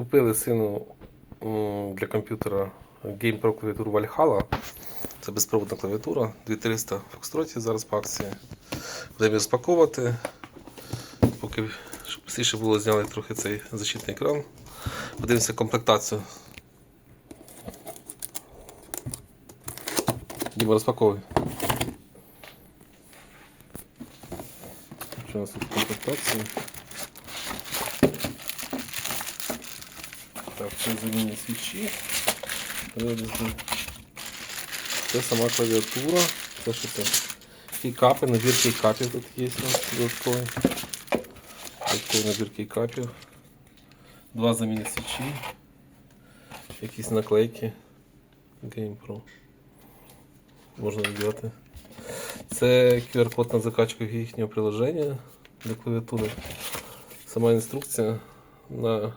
Купили сину для комп'ютера GamePro клавіатуру Valhalla. Це безпроводна клавіатура, 2300 в Фокстроті зараз по акції. Будемо розпаковувати. Поки щоб швидше було зняли трохи цей защитний екран. Подивимося комплектацію. Діма, розпаковуй. Що у нас тут комплектація? Так, це замінні свічі. Це сама клавіатура. Це що це? Кейкапи, набір кейкапів тут є додатковий. Додатковий набір кейкапів. Два замінні свічі. Якісь наклейки. GamePro. Можна відділати. Це QR-код на закачку їхнього приложення для клавіатури. Сама інструкція на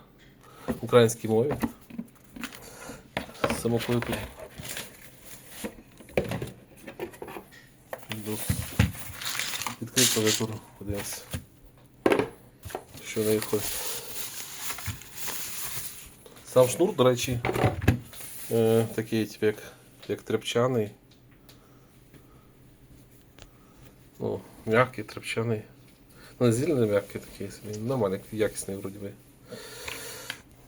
українській мові. Windows. Відкрий клавіатуру, подивимося. Що в неї входить. Сам шнур, до речі, е, такий, типу, як, як тряпчаний. Ну, м'який, тряпчаний. Ну, не зелений м'який такий. Нормальний, якісний вроді би.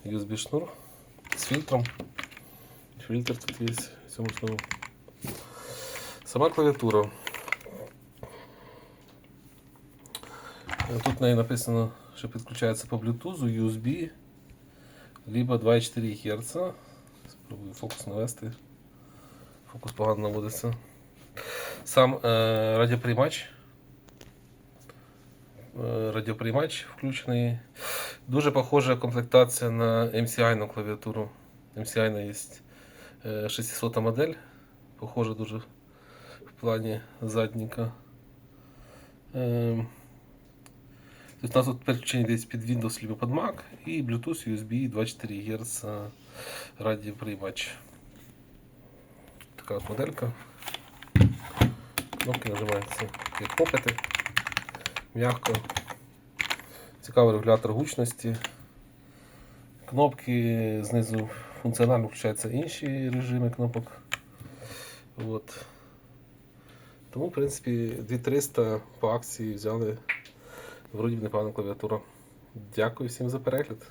USB шнур з фільтром. Фільтр тут є в цьому. Сама клавіатура. Тут в неї написано, що підключається по Bluetooth, USB, либо 2,4 Гц. Спробую фокус навести. Фокус погано наводиться. Сам е, радіоприймач. Е, радіоприймач включений. Дуже похожа комплектація на MCI на клавіатуру. MCI є е, 600 модель. Похожа дуже в плані задника. Е, Тобто у нас тут переключення десь під Windows либо під Mac і Bluetooth, USB 24 Гц радіоприймач. Така от моделька. Кнопки нажимаються як кнопити. М'яко. Цікавий регулятор гучності. Кнопки знизу функціонально включаються інші режими кнопок. От. Тому, в принципі, 2300 по акції взяли. Вроді б непогана клавіатура. Дякую всім за перегляд.